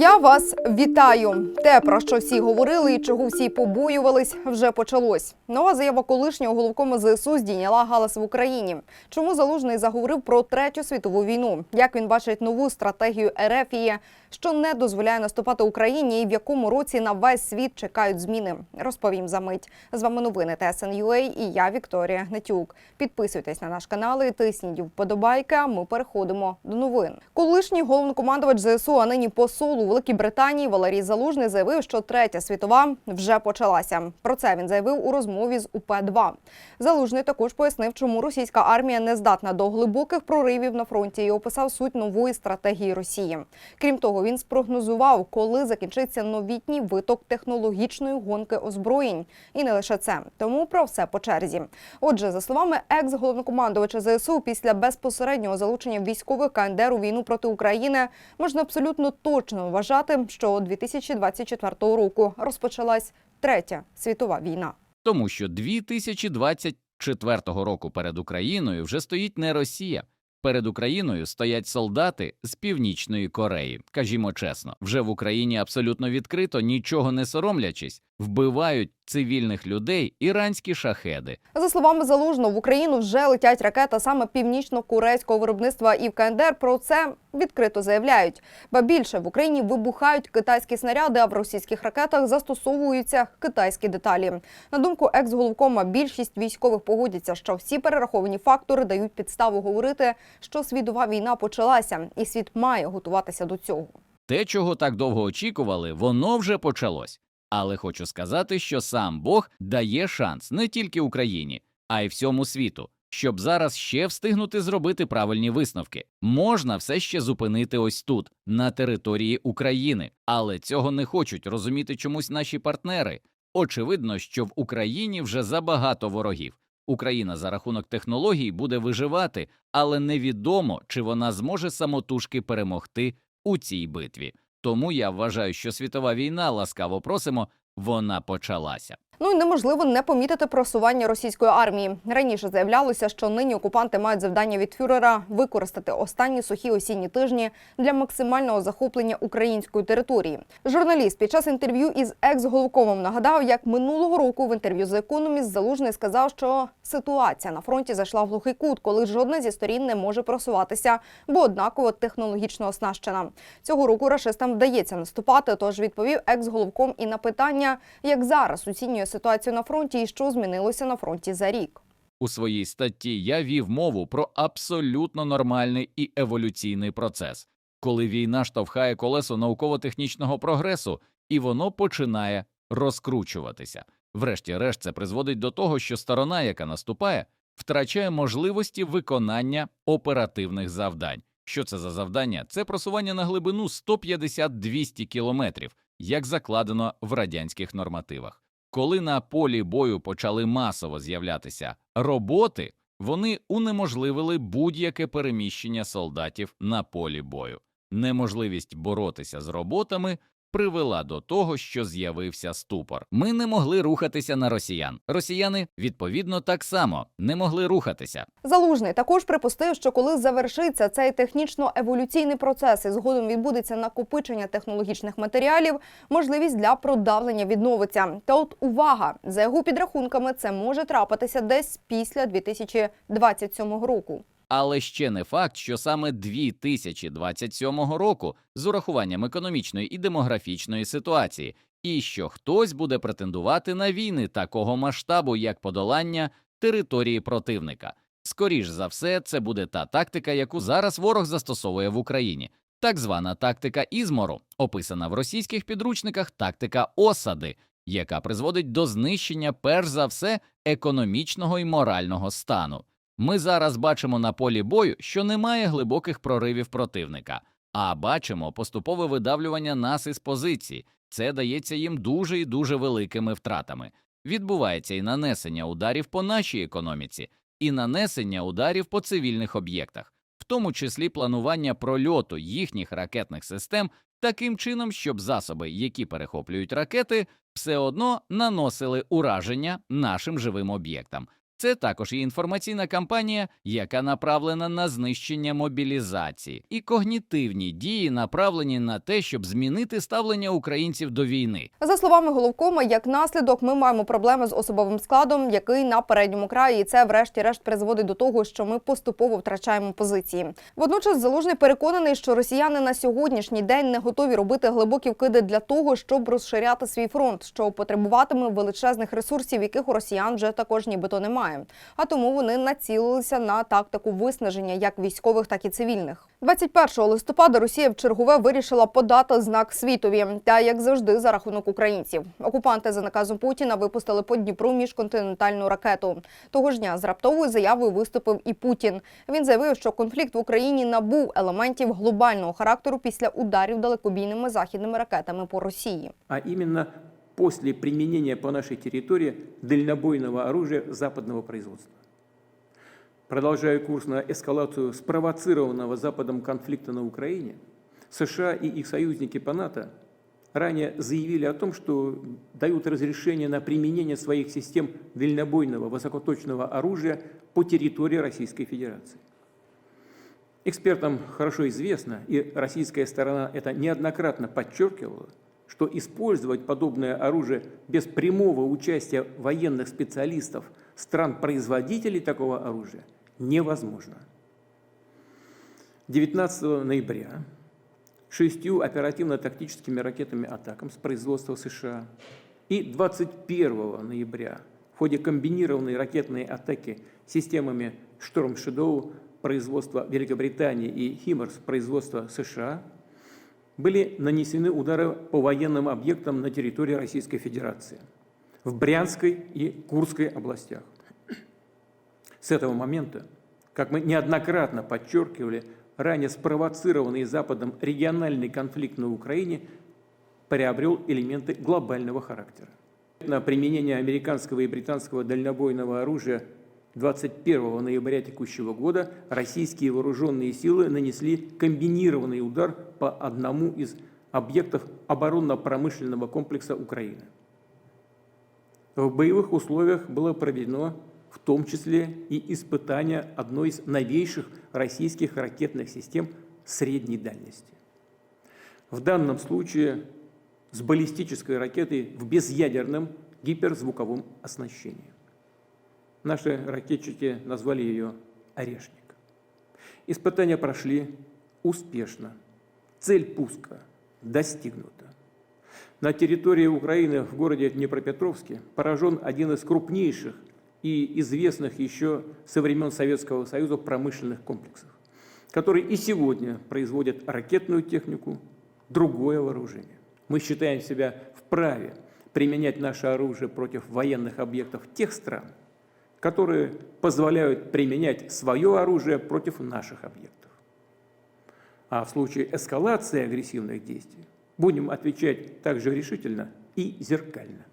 Я вас вітаю. Те, про що всі говорили і чого всі побоювались, вже почалось. Нова заява колишнього головкома ЗСУ здійняла галас в Україні. Чому залужний заговорив про третю світову війну? Як він бачить нову стратегію Ерефії, що не дозволяє наступати Україні, і в якому році на весь світ чекають зміни? Розповім за мить. З вами новини ТСНЮА і я Вікторія Гнатюк. Підписуйтесь на наш канал і тисніть вподобайки. А ми переходимо до новин. Колишній головнокомандувач ЗСУ, а нині посол у Великій Британії Валерій Залужний заявив, що третя світова вже почалася. Про це він заявив у розмові з УП 2 Залужний також пояснив, чому російська армія не здатна до глибоких проривів на фронті і описав суть нової стратегії Росії. Крім того, він спрогнозував, коли закінчиться новітній виток технологічної гонки озброєнь. І не лише це. Тому про все по черзі. Отже, за словами екс-головнокомандувача ЗСУ, після безпосереднього залучення військових КНДР у війну проти України можна абсолютно точно вважати, що 2024 року розпочалась третя світова війна. Тому що 2024 року перед Україною вже стоїть не Росія. Перед Україною стоять солдати з Північної Кореї. Кажімо чесно, вже в Україні абсолютно відкрито, нічого не соромлячись, вбивають цивільних людей іранські шахеди. За словами Залужного, в Україну вже летять ракети саме північно-корейського виробництва і в КНДР про це відкрито заявляють. Ба більше в Україні вибухають китайські снаряди, а в російських ракетах застосовуються китайські деталі. На думку екс-головкома, більшість військових погодяться, що всі перераховані фактори дають підставу говорити, що світова війна почалася, і світ має готуватися до цього. Те, чого так довго очікували, воно вже почалось. Але хочу сказати, що сам Бог дає шанс не тільки Україні, а й всьому світу, щоб зараз ще встигнути зробити правильні висновки. Можна все ще зупинити ось тут, на території України, але цього не хочуть розуміти чомусь наші партнери. Очевидно, що в Україні вже забагато ворогів. Україна за рахунок технологій буде виживати, але невідомо, чи вона зможе самотужки перемогти у цій битві. Тому я вважаю, що світова війна, ласкаво просимо, вона почалася. Ну і неможливо не помітити просування російської армії. Раніше заявлялося, що нині окупанти мають завдання від фюрера використати останні сухі осінні тижні для максимального захоплення української території. Журналіст під час інтерв'ю із екс-головкомом нагадав, як минулого року в інтерв'ю з економіст Залужний сказав, що ситуація на фронті зайшла в глухий кут, коли жодна зі сторін не може просуватися, бо однаково технологічно оснащена. Цього року рашистам вдається наступати. Тож відповів екс-головком і на питання, як зараз оцінює ситуацію на фронті і що змінилося на фронті за рік. У своїй статті я вів мову про абсолютно нормальний і еволюційний процес, коли війна штовхає колесо науково-технічного прогресу, і воно починає розкручуватися. Врешті-решт, це призводить до того, що сторона, яка наступає, втрачає можливості виконання оперативних завдань. Що це за завдання? Це просування на глибину 150-200 кілометрів, як закладено в радянських нормативах. Коли на полі бою почали масово з'являтися роботи, вони унеможливили будь-яке переміщення солдатів на полі бою. Неможливість боротися з роботами привела до того, що з'явився ступор. Ми не могли рухатися на росіян. Росіяни, відповідно, так само не могли рухатися. Залужний також припустив, що коли завершиться цей технічно-еволюційний процес і згодом відбудеться накопичення технологічних матеріалів, можливість для продавлення відновиться. Та от увага, за його підрахунками, це може трапитися десь після 2027 року. Але ще не факт, що саме 2027 року з урахуванням економічної і демографічної ситуації, і що хтось буде претендувати на війни такого масштабу, як подолання території противника. Скоріш за все, це буде та тактика, яку зараз ворог застосовує в Україні, так звана тактика ізмору, описана в російських підручниках тактика осади, яка призводить до знищення перш за все економічного і морального стану. Ми зараз бачимо на полі бою, що немає глибоких проривів противника, а бачимо поступове видавлювання нас із позицій. Це дається їм дуже і дуже великими втратами. Відбувається і нанесення ударів по нашій економіці, і нанесення ударів по цивільних об'єктах, в тому числі планування прольоту їхніх ракетних систем таким чином, щоб засоби, які перехоплюють ракети, все одно наносили ураження нашим живим об'єктам. Це також і інформаційна кампанія, яка направлена на знищення мобілізації, і когнітивні дії направлені на те, щоб змінити ставлення українців до війни. За словами головкома, як наслідок, ми маємо проблеми з особовим складом, який на передньому краї, і це, врешті-решт, призводить до того, що ми поступово втрачаємо позиції. Водночас залужний переконаний, що росіяни на сьогоднішній день не готові робити глибокі вкиди для того, щоб розширяти свій фронт, що потребуватиме величезних ресурсів, яких у росіян вже також нібито немає. А тому вони націлилися на тактику виснаження як військових, так і цивільних. 21 листопада Росія в чергове вирішила подати знак світові, та як завжди за рахунок українців. Окупанти за наказом Путіна випустили по Дніпру міжконтинентальну ракету. Того ж дня з раптовою заявою виступив і Путін. Він заявив, що конфлікт в Україні набув елементів глобального характеру після ударів далекобійними західними ракетами по Росії. а именно после применения по нашей территории дальнобойного оружия западного производства. Продолжая курс на эскалацию спровоцированного Западом конфликта на Украине, США и их союзники по НАТО ранее заявили о том, что дают разрешение на применение своих систем дальнобойного высокоточного оружия по территории Российской Федерации. Экспертам хорошо известно, и российская сторона это неоднократно подчеркивала, что использовать подобное оружие без прямого участия военных специалистов стран-производителей такого оружия невозможно. 19 ноября шестью оперативно-тактическими ракетами «Атакам» с производства США и 21 ноября в ходе комбинированной ракетной атаки системами «Шторм Шедоу» производства Великобритании и «Химмерс» производства США были нанесены удары по военным объектам на территории Российской Федерации в Брянской и Курской областях. С этого момента, как мы неоднократно подчеркивали, ранее спровоцированный Западом региональный конфликт на Украине приобрел элементы глобального характера. На применение американского и британского дальнобойного оружия 21 ноября текущего года российские вооруженные силы нанесли комбинированный удар по одному из объектов оборонно-промышленного комплекса Украины. В боевых условиях было проведено в том числе и испытание одной из новейших российских ракетных систем средней дальности. В данном случае с баллистической ракетой в безъядерном гиперзвуковом оснащении. Наши ракетчики назвали ее «Орешник». Испытания прошли успешно. Цель пуска достигнута. На территории Украины в городе Днепропетровске поражен один из крупнейших и известных еще со времен Советского Союза промышленных комплексов, который и сегодня производит ракетную технику, другое вооружение. Мы считаем себя вправе применять наше оружие против военных объектов тех стран, которые позволяют применять свое оружие против наших объектов. А в случае эскалации агрессивных действий будем отвечать также решительно и зеркально.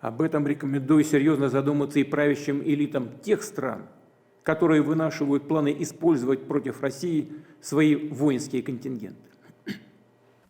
Об этом рекомендую серьезно задуматься и правящим элитам тех стран, которые вынашивают планы использовать против России свои воинские контингенты.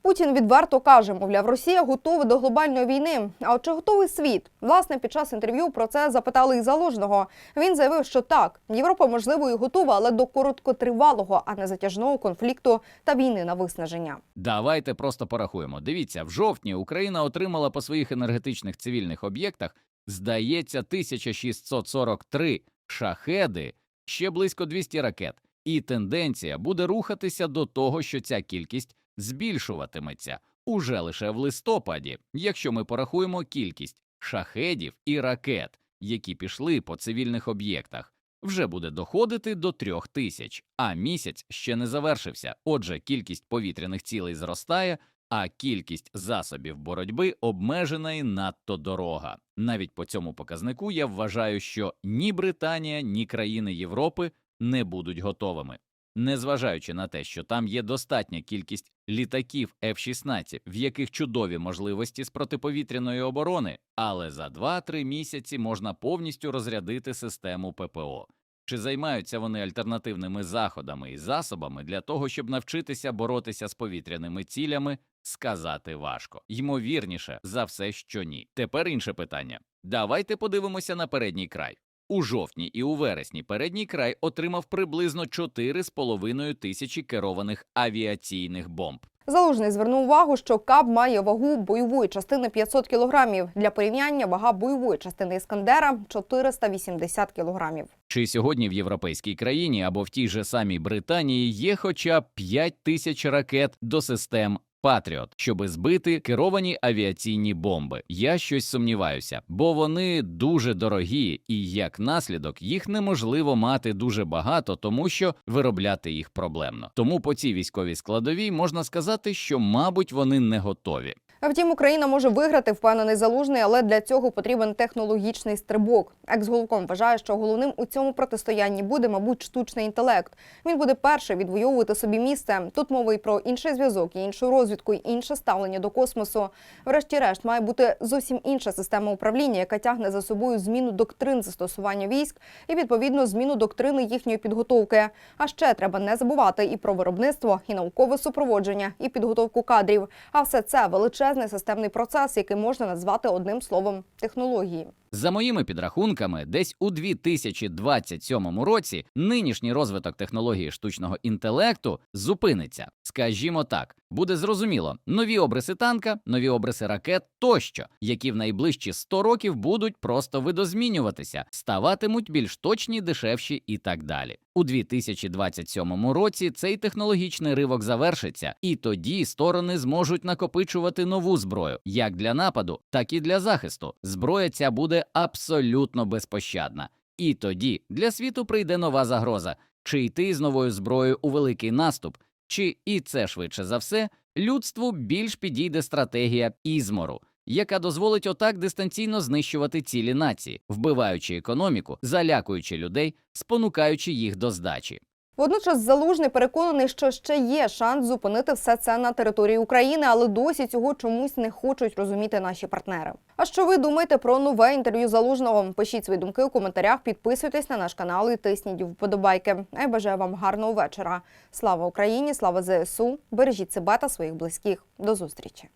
Путін відверто каже, мовляв, Росія готова до глобальної війни. А от чи готовий світ? Власне, під час інтерв'ю про це запитали і залужного. Він заявив, що так, Європа можливо і готова, але до короткотривалого, а не затяжного конфлікту та війни на виснаження. Давайте просто порахуємо. Дивіться, в жовтні Україна отримала по своїх енергетичних цивільних об'єктах, здається, 1643 шахеди, ще близько 200 ракет. І тенденція буде рухатися до того, що ця кількість збільшуватиметься уже лише в листопаді, якщо ми порахуємо кількість шахедів і ракет, які пішли по цивільних об'єктах. Вже буде доходити до трьох тисяч, а місяць ще не завершився. Отже, кількість повітряних цілей зростає, а кількість засобів боротьби обмежена і надто дорога. Навіть по цьому показнику я вважаю, що ні Британія, ні країни Європи не будуть готовими. Незважаючи на те, що там є достатня кількість літаків F-16, в яких чудові можливості з протиповітряної оборони, але за 2-3 місяці можна повністю розрядити систему ППО. Чи займаються вони альтернативними заходами і засобами для того, щоб навчитися боротися з повітряними цілями, сказати важко. Ймовірніше за все, що ні. Тепер інше питання. Давайте подивимося на передній край. У жовтні і у вересні передній край отримав приблизно 4,5 тисячі керованих авіаційних бомб. Залужний звернув увагу, що КАБ має вагу бойової частини 500 кілограмів. Для порівняння вага бойової частини Іскандера 480 кілограмів. Чи сьогодні в європейській країні або в тій же самій Британії є хоча б 5 тисяч ракет до систем Патріот, щоби збити керовані авіаційні бомби? Я щось сумніваюся, бо вони дуже дорогі, і як наслідок їх неможливо мати дуже багато, тому що виробляти їх проблемно. Тому по цій військовій складовій можна сказати, що мабуть вони не готові. Втім, Україна може виграти, впевнений залужний, але для цього потрібен технологічний стрибок. Екс-головком вважає, що головним у цьому протистоянні буде, мабуть, штучний інтелект. Він буде перший відвоювати собі місце. Тут мова й про інший зв'язок, і іншу розвідку, і інше ставлення до космосу. Врешті-решт має бути зовсім інша система управління, яка тягне за собою зміну доктрин застосування військ і відповідно зміну доктрини їхньої підготовки. А ще треба не забувати і про виробництво, і наукове супроводження, і підготовку кадрів. А все це величезний системний процес, який можна назвати одним словом технології. За моїми підрахунками, десь у 2027 році нинішній розвиток технології штучного інтелекту зупиниться. Скажімо так, буде зрозуміло нові обриси танка, нові обриси ракет тощо, які в найближчі 100 років будуть просто видозмінюватися, ставатимуть більш точні, дешевші і так далі. У 2027 році цей технологічний ривок завершиться, і тоді сторони зможуть накопичувати нову зброю як для нападу, так і для захисту. Зброя ця буде абсолютно безпощадна. І тоді для світу прийде нова загроза: чи йти з новою зброєю у великий наступ, чи і це швидше за все людству більш підійде стратегія ізмору, яка дозволить отак дистанційно знищувати цілі нації, вбиваючи економіку, залякуючи людей, спонукаючи їх до здачі. Водночас залужний переконаний, що ще є шанс зупинити все це на території України, але досі цього чомусь не хочуть розуміти наші партнери. А що ви думаєте про нове інтерв'ю залужного? Пишіть свої думки у коментарях, підписуйтесь на наш канал і тисніть вподобайки. Я бажаю вам гарного вечора. Слава Україні! Слава ЗСУ! Бережіть себе та своїх близьких. До зустрічі!